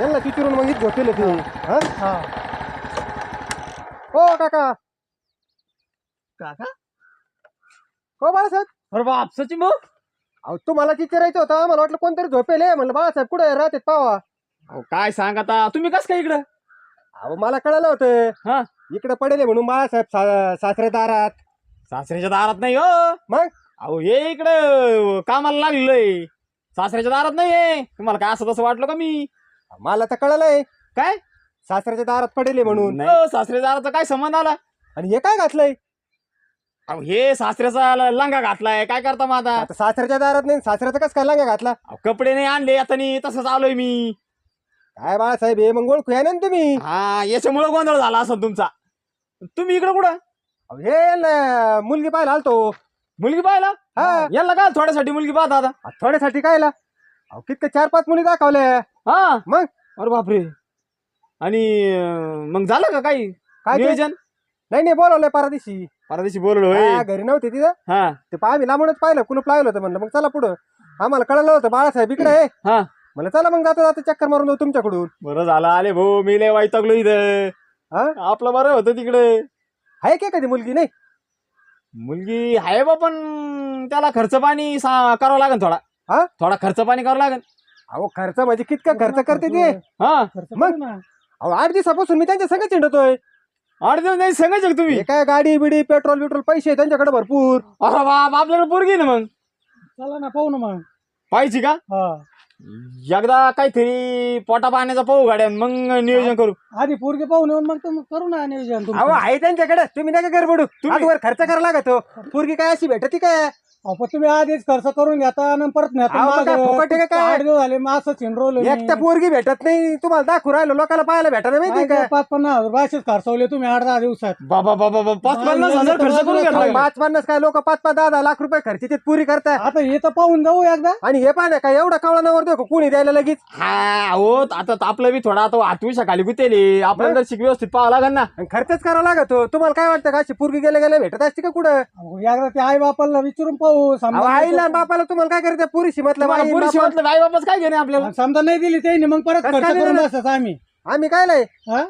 यांना तिथून मग इथं झोपेल ते हा. हो? काका. काका? हो बाळासाहेब. अरे बाप सचिन भाऊ. अहो तुम्हाला विचारायचं होतं. मला वाटलं कोणतरी झोपेल आहे. म्हणलं बाळासाहेब कुठे राहतात पावा. अहो, काय सांग आता? तुम्ही कस काय इकडं? अहो मला कळलं होतं. हा. इकडे पडेल म्हणून बाळासाहेब सा- सासरे दारात. सासऱ्याच्या दारात नाही हो. मग? अहो हे इकडं कामाला लागलेलंय सासऱ्याच्या दारात नाहीये. तुम्हाला काय असं तसं वाटलं का मी? मला तर कळलंय. काय? सासऱ्याच्या दारात पडेल म्हणून. नाही सासऱ्याच्या दाराचा काय संबंध आला? आणि हे काय घातलंय? अहो हे सासऱ्याचा ल- लंगा घातलाय. काय करता मग आता? आता सासऱ्याच्या दारात नाही सासऱ्याचा कस काय लांगा घातला? अहो, कपडे नाही आणले आता नाही तसंच आलोय मी. काय बाळासाहेब हे मग ओळखू या ना तुम्ही? हा याच्यामुळे गोंधळ झाला असं तुमचा. तुम्ही इकडं कुठं? अहो, हे यांना मुलगी पाहायला आलतो. मुलगी पाहिला? हा. याला काय थोड्यासाठी मुलगी पाहता आता थोड्यासाठी कायला? अहो कितके चार पाच मुली दाखवल्या. हा. मग? अरे बापरे. आणि अं, मग झालं का काही? काय ते? नियोजन? नाही नाही बोलवलंय परदेशी. परदेशी बोललो होय. हा, घरी नव्हती तिथं. हा. ते पहा आम्ही लांबूनच पाहिलं कुलूप लावलं होतं म्हणलं मग चला पुढं. आम्हाला कळलं होतं बाळासाहेब इकडे आहे. हा. म्हणलं चला मग जाता जाता चक्कर मारून जाऊ तुमच्याकडून. बरं झालं आले भाऊ मी लय वैतागलो इथं. हा? आपलं बरं होतं तिकडे. आहे का कधी मुलगी नाही? मुलगी आहे बा पण त्याला खर्च पाणी सा- करावं लागेल थोडा. हा? थोडा खर्च पाणी करावं लागेल. अहो खर्च म्हणजे कितका खर्च करते ते? हा. मग? अहो आठ दिवसापासून मी त्यांच्या संग चिंडतोय आठ दिवस नाही सांगायचं का तुम्ही? हे काय गाडी बिडी पेट्रोल बिट्रोल पैसे त्यांच्याकडे भरपूर. अरे बाप आपल्याकडे पोरगी आहे ना मग? चला ना पाहू ना मग. पाहिजे का? हा. एकदा काहीतरी पोटा पाण्याचा पाहू गाड्या मग नियोजन करू. आधी पोरगे पाहून येऊन मग तुम्ही करू ना नियोजन अहो. आहे त्यांच्याकडे. तुम्ही नका गडबडू. तुम्ही- आजवर खर्च करायला लागतो. पोरगी काय अशी भेटती काय? तुम्ही आधीच खर्च करून घेता आणि परत नेता अहो, मग काय मागं. फुकट आहे का काय? आठ दिवस झाले मग असं मी. एकट्या पोरगी भेटत नाही तुम्हाला दाखवू राहिलो लोकांना पाहायला भेटत माहिती काय पाच पन्नास हजार असेच खर्चवले तुम्ही आठ दहा दिवसात. बाबा बाबा बाबा पाच पन्नास नाही हजार खर्च करून घेतला. पाच पन्नास काय लोक पाच पाच दहा दहा लाख रुपये खर्च ते पुरी करताय. आता हे तर पाहून जाऊ एकदा. आणि हे पाहा ना काय एवढा कावळा नवर देखो कुणी द्यायला लगेच? हा अहो आता आपलं बी थोडा आता हातविषा खाली गुतेले. आपल्याला जर शिक व्यवस्थित पाहावं लागेल ना. आणि खर्चच करावा लागतो. तुम्हाला काय वाटतं का अशी पोरगी गेल्या गेल्या भेटत असते का कुठं? अहो, एकदा ते आई बापाला विचारून पाहू समजा आईला बापाला तुम्हाला काय करायचं? पुरीशी म्हटलं बाई, पुरुष बापा- म्हटलं आई बापाच काय घेणे आपल्याला? समजा नाही दिली त्यांनी मग परत कसं खर्च काय करून दिलं? बसत आम्ही. आम्ही काय नाही हा?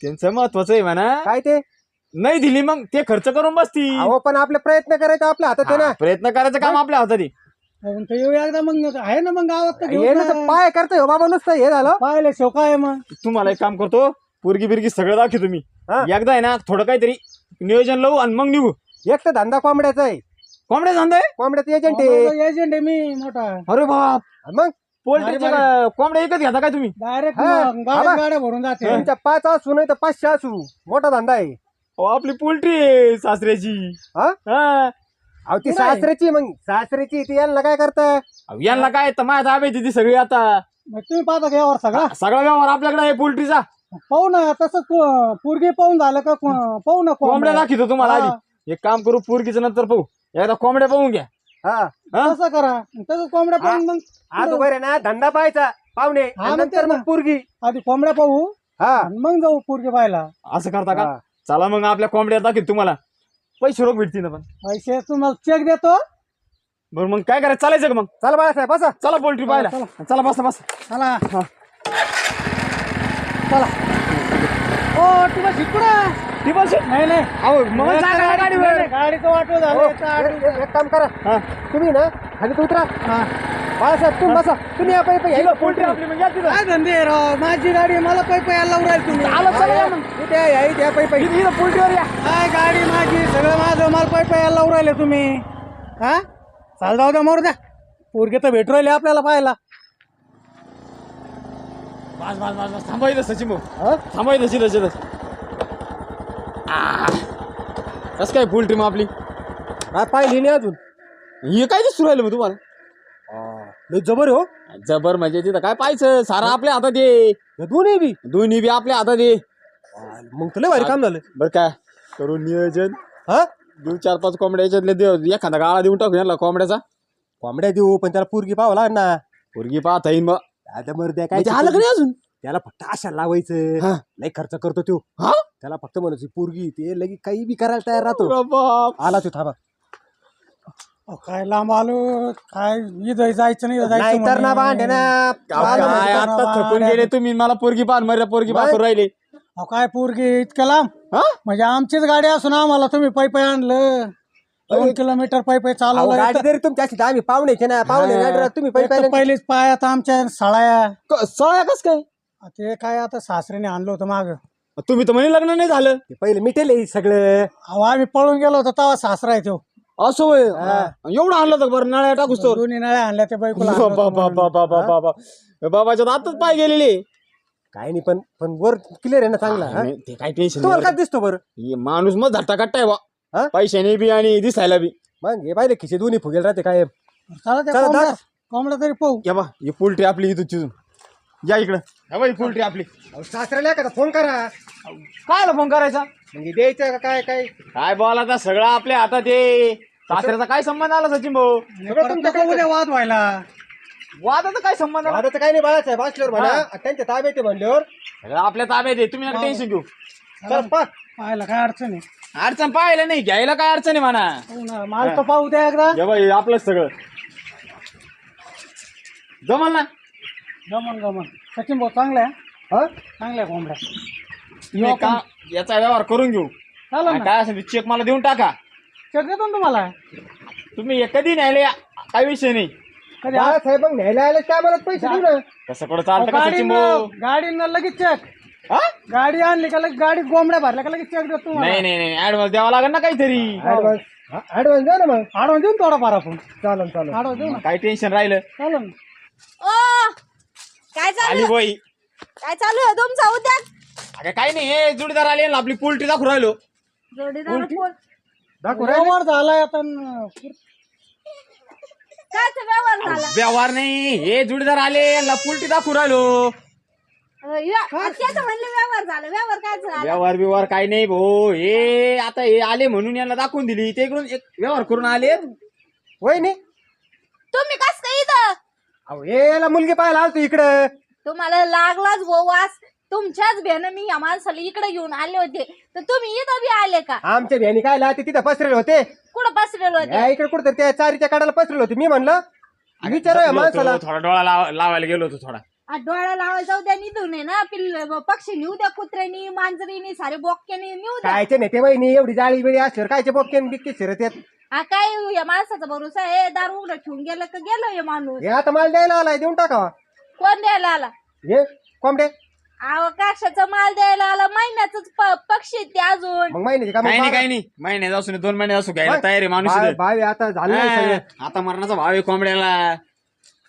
त्यांचं महत्वाचं आहे म्हणा. काय ते? नाही दिली मग ते खर्च करून बसती. अहो पण आपले प्रयत्न करायचे आपल्या हातात आहे हा, ना प्रयत्न करायचं काम आपल्या हातात आहे. मग ते येऊ एकदा मग आहे ना मग गावात तर हे घेऊन ना तर जा. पाय करतोय हो बाबा नुसतं हे झालं. पाहिले शेव काय मग. तुम्हाला एक काम करतो पोरगी बिरगी सगळं दाखव तुम्ही हा. एकदा आहे ना थोडं काहीतरी नियोजन लावू आणि मग निघू. एक तर धंदा कोंबड्याचा आहे. कोंबड्या धंदा आहे कोंबड्याचं एजंट आहे एजंट आहे मी मोठा अरे बाप मग पोल्ट्रीचे का- कोंबड्या एकच घेता काय तुम्ही डायरेक्ट हा, गाड्या आबा. गाड्या भरून जाते तुमच्या पाच असू नाही तर पाचशे असू मोठा धंदा आहे अहो, आपली पोल्ट्री आहे सासऱ्याची हा? हा. अहो ती आहे? सासऱ्याची मग सासऱ्याची ती यांना काय करताय अहो, यांना काय तर माझ्या ताब्यात ती सगळी आता मग तुम्ही पाहता का यावर सगळा सगळा व्यवहार आपल्याकडे आहे पोल्ट्रीचा पाहू ना तसं पोरगे पाहून झालं का को- पाहू ना कोंबड्या कोंबड्या. दाखवतो तुम्हाला हा. आधी एक काम करू पोरगीचं नंतर पाहू एकदा कोंबड्या पाहून घ्या. हा हा? तसं करा. तसं कोंबड्या पाहून मग आज बरं ना धंदा पाहायचा पाहुणे. हा, आणि मग नंतर तेच मग ना. पोरगी. आधी कोंबड्या पाहू हा. आणि मग जाऊ पोरगे पाहायला. असं करता का? हा. चला मग आपल्या कोंबड्या दाखवत तुम्हाला. पैसे रोख भेटतील ना पण. पैसे तुम्हाला चेक देतो. बरं मग काय करायचं? चालायचं का मग? चला बाळासाहेब बसा. चला पोल्ट्री पाहायला. चला. बसा बस. चला. हा. चला. ओ तुम्हाला शिकूडा ती बस नाही नाही. अहो मग नाही, सांगा नाही, गाडीवर. नाही, गाडीचं वाटो झालं एक एक- एक काम करा. हा. तुम्ही ना खाली उतरा. हा. बाळासाहेब तुम्ही बसा. तुम्ही या इथं पोल्ट्री आपली तिथं. काय धंदे आहे राव? माझी गाडी मला पै पै लावून राहील तुम्ही. आलं, चला या मग. इथे या इथे या पायी पायी इथं इथं पोल्ट्रीवर या. काय गाडी माझी? सगळं माझं. मला पै पै लावून राहिले तुम्ही. हा? चाल जाऊ द्या मोर द्या. पोरगे तर भेटू राहिले आपल्याला पाहायला. बस बस बस बस. थांबायचं सचिन भाऊ. हा? थांबायचं शिरत शिरत कसं काय पोल्ट्री मग आपली? हा पाहिली नाही अजून. हे काय दिसू राहिलं मग तुम्हाला? लय जबर हो. जबर म्हणजे तिथं काय पाहायचं? सारा आपल्या हातात ये हे दोन्ही बी. दोन्ही बी आपल्या हातात ये मग तुला भारी काम झालं. बर काय करून नियोजन. हा? देऊ चार पाच कोंबड्या याच्यातले देऊ एखादा गाळा देऊन टाकू याला कोंबड्याचा. कोंबड्या देऊ पण त्याला पोरगी पाहावं लागेल ना पोरगी पाहता येईन मग आता मर द्या काय म्हणजे आलं का नाही अजून? त्याला फक्त आशा लावायचं. हा. लय खर्च करतो तो. हा? त्याला फक्त म्हणायची पोरगी ते लगी काही बी करायला तयार राहतो. आला तो थांबा. अहो, काय लांब आलो? काय इथं जायचं नाही इथं जायचं नाही तर ना म्हणे. भांडे ना म्हणजे आता थकून. गेले तुम्ही. मला पोरगी पाहून मर्या पोरगी बाय. राहिले. अहो, काय पोरगी? इतकं लांब? हा? म्हणजे आमचीच गाडी असून आम्हाला तुम्ही पै पै आणलं दोन किलोमीटर पै पै अहो, चालवलं. गाडी अशी तर आम्ही पाहुण्याचे ना. पाहुणे हा. गाडी तुम्ही पहिले पहिलेच पाय आता आमच्या सळाया. सळा कस काय? ते काय आता सासऱ्याने आणलं होतं माग. तुम्ही तर म्हणे लग्न नाही झालं. पहिले मिटेल हे सगळं. अहो आम्ही पळून गेलो होतो तेव्हा सासरा आहे तो. असं होय? एवढं आणलं तर बरं? नळ्या टाकूस तर. दोन्ही नळ्या आणल्या त्या बायकोला आणलं होतं बाबा म्हणून. बाबा बाबा बाबा बाबाच्या दातच पाय गेलेले. काय नाही पण पण वर क्लिअर आहे ना चांगला हा? नाही, ते काय टेन्शन तुम्हाला काय दिसतो बरं? माणूस मग झट्टा कट्टाय बा. हा? पैशाने बी आणि दिसायला बी. मग हे पाहिले खिशे दोन्ही फुगेल राहते काय चला त्या चला, कोंबड्या दाख. कोंबड्या तरी पाहू. या बा ही पोल्ट्री आपली इथून तिथून. या इकडं. या बा ही पोल्ट्री आपली. अहो, सासऱ्याला एखादा फोन करा. काय फोन करायचा? म्हणजे द्यायचं का काय काय? काय बोला आता सगळं आपल्या हातात आहे. सासऱ्याचा काय संबंध आला सचिन भाऊ? सगळं तुमच्याकडे उद्या वाद व्हायला. वादाचा काय संबंध आला? आता काय नाही बाळासाहेब असल्यावर म्हणा त्यांच्या ताब्यात आहे म्हणल्यावर. सगळं आपल्या ताब्यात आहे. तुम्ही नका टेन्शन घेऊ. चल पा पाहायला काय अडचण आहे. अडचण पाहायला नाही घ्यायला काय अडचण आहे म्हणा. हो ना, माल तर पाहू द्या एकदा. या बाई आपलंच सगळं. जमल ना? गमन गमन. सचिन भाऊ चांगल्या हा? चांगल्या कोंबड्या तुम्ही का याचा व्यवहार करून घेऊ. चालेल आणि ना. काय असेल चेक मला देऊन टाका. चेक देतो ना तुम्हाला. तुम्ही हे कधी न्यायले काय विषय नाही. कधी आ- बाळासाहेब मग न्यायला आले काय मला पैसे देऊ ना. कसं कुठं चालतं का सचिन गाडीनं भाऊ? गाडीनं लगेच चेक हा? गाडी आणली का लगेच गाडीत गोंबड्या भरल्या का लगेच चेक देतो तुम्हाला? नाही नाही नाही. ऍडव्हान्स द्यावा लागेल ना काहीतरी. ऍडव्हान्स ऍडव्हान्स द्या ना मग. आडवून देऊ ना थोडाफार आपण. चालन चालन आडवून देऊ ना काही टेन्शन राहिलं. चालेल ना. ओ! काय चालू बाई काय चालू आहे तुमचा उद्याच अगं काही नाही हे जुडीदार आले ना आपली पोल्ट्री दाखवू राहिलो. जोडीदार व्यवहार झालाय आता न- व्यवहार झाला? व्यवहार नाही हे जुडीदार आले यांना पोल्ट्री दाखवू राहिलो. अं, या- त्याचं म्हणले व्यवहार झाला व्यवहार काय झाला? व्यवहार बिवहार काही नाही भाऊ हे आता हे आले म्हणून यांना दाखवून दिली. ते इकडून एक व्यवहार करून आले. वहिनी तुम्ही कस काय इथं? अहो हे याला मुलगी पाहायला आलतो इकडं. तुम्हाला लागलाच गो वास. तुमच्याच भेन मी या माणसाला इकडे घेऊन आले होते. तर तुम्ही इथं बी आले का? आमच्या भ्यानी काय लाते तिथं पसरेल होते. कुठं बसलेले होते? इकडे कुठं त्या चारीच्या काढायला पसरेल होते. मी म्हणलं विचारू या माणसाला. थोडा डोळा लाव- लावायला गेलो होतो थोडा. आ, डोळा लावायला जाऊ द्या निधून आहे ना. पिल्ल पक्षी नेऊ द्या कुत्र्यानी मांजरीनी सारे बोक्यानी नेऊ द्या. कायचे नाही ते वहिनी. एवढी जाळी बिळी असल्यावर कायचे बोपके बिकते शिरत येत हा काय या माणसाचा भरोसा आहे? दार उघडं ठेवून गेलं का गेलो हे माणूस? हे आता माल द्यायला आलाय देऊन टाकावा. कोण द्यायला आला? हे कोंबडे. अवकाशाचा माल द्यायला आला? महिन्याच पक्षी आहेत ते अजून. मग महिन्याचे का काही नाही काही नाही. महिन्यात असू नये, दोन महिन्यात असू घ्यायला तयार माणूस इथं. भावी आता झालं नाही सगळं. हा, आता मरणाचा भाव आहे कोंबड्याला.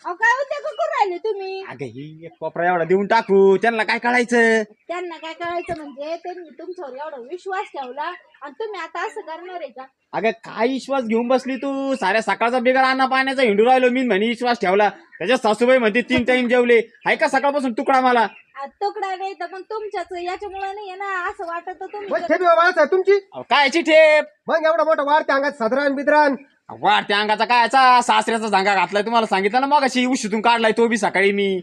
अहो काय होते राहिले तुम्ही? अगं ही एक कोपरा एवढा देऊन टाकू. त्यांना काय कळायचं? त्यांना काय करायचं म्हणजे त्यांनी तुमच्यावर एवढा विश्वास ठेवला आणि तुम्ही आता असं करणार आहे का? अगं काय विश्वास घेऊन बसली तू? साऱ्या सकाळचा बिगर अन्ना पाण्याचा हिंडू राहिलो मी म्हणे विश्वास ठेवला त्याच्या सासूबाई म्हणते तीन टाइम जेवले. हाय का सकाळपासून तुकडा मला? तुकडा नाही तर मग तुमच्याच याच्यामुळे नाही आहे ना असं वाटत तुम्ही. ठेवी तुमची? अहो, कायची ठेप मग एवढा मोठा वाढते अंगात सदरान बिद्रान. वाढत्या अंगाचा कायचा सासऱ्याचा जांगा घातलाय तुम्हाला सांगितलं ना मग अशी उशीतून काढलाय तो बी सकाळी मी.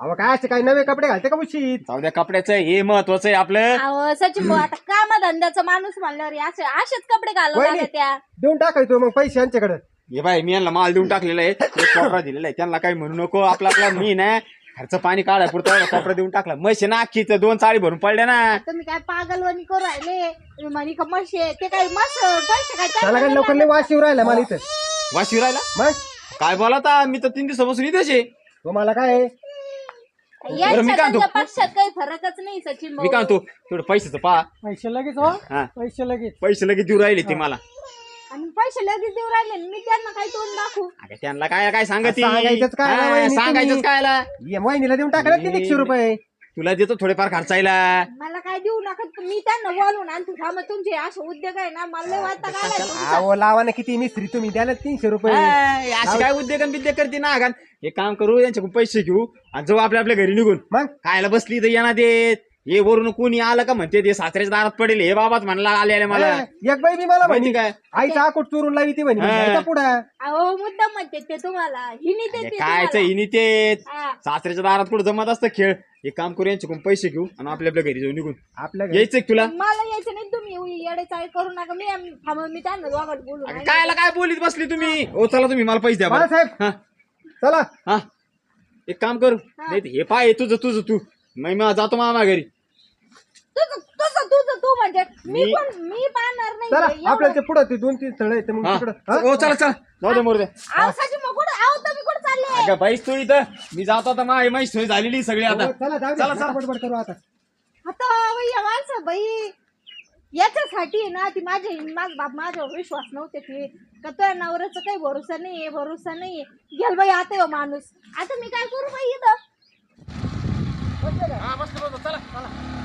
अहो काय असे काही नवे कपडे घालते का उशीत? जाऊ द्या कपड्याचं हे महत्वाचं आहे आपलं. अहो सचिन भाऊ आता काम धंद्याचा माणूस म्हणल्यावर हे असे असेच कपडे घालू वहिनी. लागत त्या. देऊन टाकायचो मग पैसे यांच्याकडे. हे बाय मी यांना माल देऊन टाकलेला आहे एक कोपरा दिलेला आहे त्यांना काही म्हणू नको आपला आपला मी ना. खर्च पाणी काढाय पुरता एवढा कोपरा देऊन टाकला. म्हशी ना अख्खीच दोन चाळी भरून पडल्या ना. तुम्ही काय पागलवाणी करू राहिले? तुम्ही म्हणे का म्हशी आहे. ते काय मस पैसे काय त्याला काय लवकर? वाशिव राहिला मला इथं. वाशी राहिला? मग? काय बोला मी तर तीन दिवसापासून इथेच आहे. तुम्हाला काय आहे? बरं, मी काय म्हणतो? पक्षात काही फरकच नाही सचिन मी भाऊ. काय म्हणतो तेवढं पैशाचं पहा. पैसे लगेच हो? हा. पैसे लगेच. पैसे लगेच देऊ राहिले ते मला. आणि पैसे लगेच देऊ राहिले आणि मी त्यांना काही तोंड दाखवू. अगं त्यांना काय काय सांगत? सांगायचंच काय ना वहिनी तुम्ही? सांगायचंच कायला? ये महिनीला देऊन टाकला किती एकशे रुपये. तुला देतो थोडेफार खर्चायला. मला काय देऊ नका मी त्यांना बोलून आणि तू थांब तुमचे असे उद्योग आहे ना मला लय वाटतं काय अहो लावा ना किती मिस्त्री तुम्ही द्या ना तीनशे रुपये. हा, हे अशी काय उद्योगन बिद्योग करते ना अगं? हे काम करू यांच्याकडून पैसे घेऊ आणि जाऊ आपल्या आपल्या घरी निघून. मग? खायला बसली तर यांना देत. हे वरून कोणी आलं का म्हणते ते सासऱ्याच्या दारात पडेल हे बाबाच म्हणला आले आले मला. ए, एक बाई बी मला माहिती म्हणे काय? आईचा आकूट चोरून लावी ती म्हणे हा. यायचा पुढं अहो मुद्दाम म्हणते ते तुम्हाला. हिनी देते कायच तुम्हाला. हिनी ते हा. सासऱ्याच्या दारात कुठं जमत असतं खेळ? एक काम करू यांच्याकडून पैसे घेऊ आणि आपल्या आपल्या घरी जाऊ निघून. आपल्या घरी. यायचं तुला? मला यायचं नाही तुम्ही येडे चाळे करू नका. मी थांब मी त्यांना दोघात बोलू अगं कायला काय बोलीत बसली तुम्ही? ओ चला तुम्ही मला पैसे द्या बरं. बाळासाहेब हा. चला. हा. एक काम करू नाही ते हे पाय तुझं तुझं तू. मग मी जातो मामा घरी. तुझं तुझं तुझं तू म्हणजे मी मी- पण मी पाहणार चला नाही आपल्या ते पुढं ते दोन तीन स्थळ आहेत मग हा. तिकडं. हा? ओ चला चला. जाऊ दे मोर दे. आवसाची मग कुठं आव तुम्ही कुठं चालले? अगं बाईस तू इथं. मी जातो आता मा माही सोय झालेली सगळी आता. हो, चला जाऊ चला, दे चला. बडबड करू आता. आता बाई या माणसं बाई. याच्यासाठी आहे ना ती माझे माझ बाप माझ्यावर विश्वास नव्हते की का तुझ्या नवऱ्याचा काही भरोसा नाहीये भरोसा नाहीये. गेल बाई आता यो माणूस. आता मी काय करू बाई इथं? हा, बसलो, बसलो. चला चला.